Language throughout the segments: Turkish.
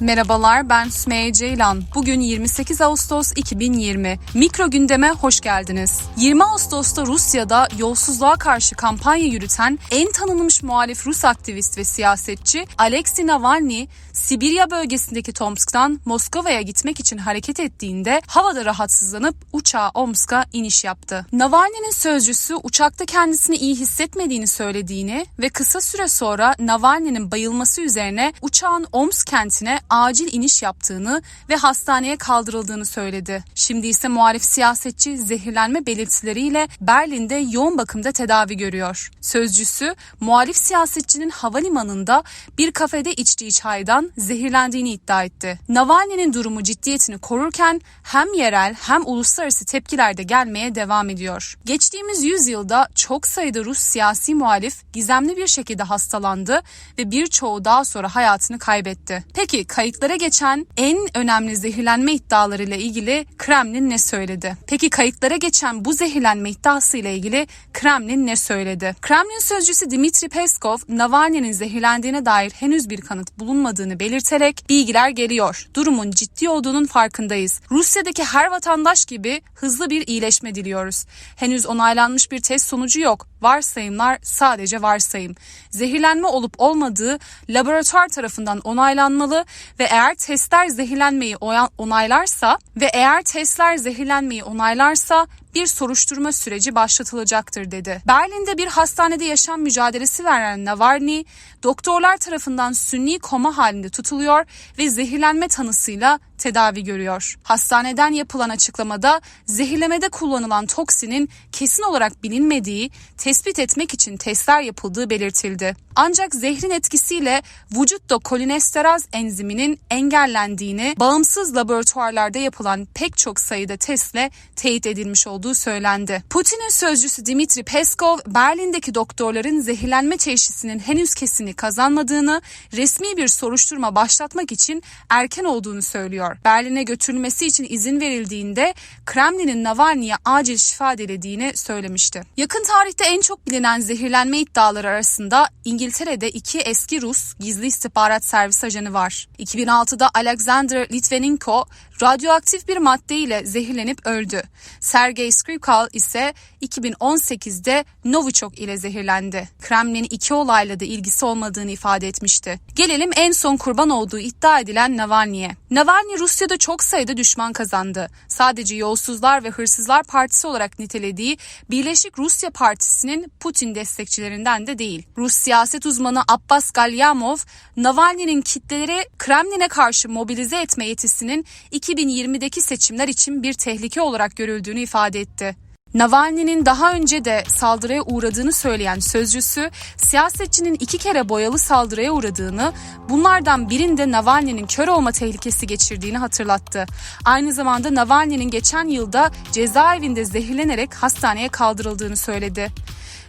Merhabalar ben Sümeyye Ceylan. Bugün 28 Ağustos 2020. Mikro gündeme hoş geldiniz. 20 Ağustos'ta Rusya'da yolsuzluğa karşı kampanya yürüten en tanınmış muhalif Rus aktivist ve siyasetçi Alexei Navalny, Sibirya bölgesindeki Tomsk'tan Moskova'ya gitmek için hareket ettiğinde havada rahatsızlanıp uçağa Omsk'a iniş yaptı. Navalny'nin sözcüsü uçakta kendisini iyi hissetmediğini söylediğini ve kısa süre sonra Navalny'nin bayılması üzerine uçağın Omsk kentine acil iniş yaptığını ve hastaneye kaldırıldığını söyledi. Şimdi ise muhalif siyasetçi zehirlenme belirtileriyle Berlin'de yoğun bakımda tedavi görüyor. Sözcüsü muhalif siyasetçinin havalimanında bir kafede içtiği çaydan zehirlendiğini iddia etti. Navalny'nin durumu ciddiyetini korurken hem yerel hem uluslararası tepkiler de gelmeye devam ediyor. Geçtiğimiz yüzyılda çok sayıda Rus siyasi muhalif gizemli bir şekilde hastalandı ve birçoğu daha sonra hayatını kaybetti. Peki kayıtlara geçen en önemli zehirlenme iddialarıyla ilgili Kremlin ne söyledi? Peki kayıtlara geçen bu zehirlenme iddiası ile ilgili Kremlin ne söyledi? Kremlin sözcüsü Dmitri Peskov, Navalny'nin zehirlendiğine dair henüz bir kanıt bulunmadığını belirterek bilgiler geliyor. Durumun ciddi olduğunun farkındayız. Rusya'daki her vatandaş gibi hızlı bir iyileşme diliyoruz. Henüz onaylanmış bir test sonucu yok. Varsayımlar sadece varsayım. Zehirlenme olup olmadığı laboratuvar tarafından onaylanmalı ve eğer testler zehirlenmeyi onaylarsa ve eğer testler zehirlenmeyi onaylarsa bir soruşturma süreci başlatılacaktır dedi. Berlin'de bir hastanede yaşam mücadelesi veren Navalny, doktorlar tarafından sünni koma halinde tutuluyor ve zehirlenme tanısıyla tedavi görüyor. Hastaneden yapılan açıklamada zehirlemede kullanılan toksinin kesin olarak bilinmediği, tespit etmek için testler yapıldığı belirtildi. Ancak zehrin etkisiyle vücutta kolinesteraz enziminin engellendiğini bağımsız laboratuvarlarda yapılan pek çok sayıda testle teyit edilmiş olduğu söylendi. Putin'in sözcüsü Dimitri Peskov, Berlin'deki doktorların zehirlenme teşhisinin henüz kesini kazanmadığını, resmi bir soruşturma başlatmak için erken olduğunu söylüyor. Berlin'e götürülmesi için izin verildiğinde Kremlin'in Navalny'ye acil şifa dilediğini söylemişti. Yakın tarihte en çok bilinen zehirlenme iddiaları arasında İngiltere'de iki eski Rus gizli istihbarat servis ajanı var. 2006'da Alexander Litvinenko radyoaktif bir madde ile zehirlenip öldü. Sergey Skripal ise 2018'de Novichok ile zehirlendi. Kremlin'in iki olayla da ilgisi olmadığını ifade etmişti. Gelelim en son kurban olduğu iddia edilen Navalny'e. Navalny Rusya'da çok sayıda düşman kazandı. Sadece Yolsuzlar ve Hırsızlar Partisi olarak nitelediği Birleşik Rusya Partisi'nin Putin destekçilerinden de değil. Rus siyaset uzmanı Abbas Galyamov, Navalny'nin kitleleri Kremlin'e karşı mobilize etme yetisinin 2020'deki seçimler için bir tehlike olarak görüldüğünü ifade etti. Navalny'nin daha önce de saldırıya uğradığını söyleyen sözcüsü, siyasetçinin iki kere boyalı saldırıya uğradığını, bunlardan birinde Navalny'nin kör olma tehlikesi geçirdiğini hatırlattı. Aynı zamanda Navalny'nin geçen yılda cezaevinde zehirlenerek hastaneye kaldırıldığını söyledi.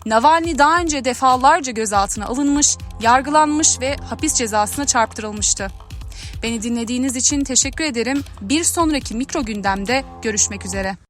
Navalny daha önce defalarca gözaltına alınmış, yargılanmış ve hapis cezasına çarptırılmıştı. Beni dinlediğiniz için teşekkür ederim. Bir sonraki mikro gündemde görüşmek üzere.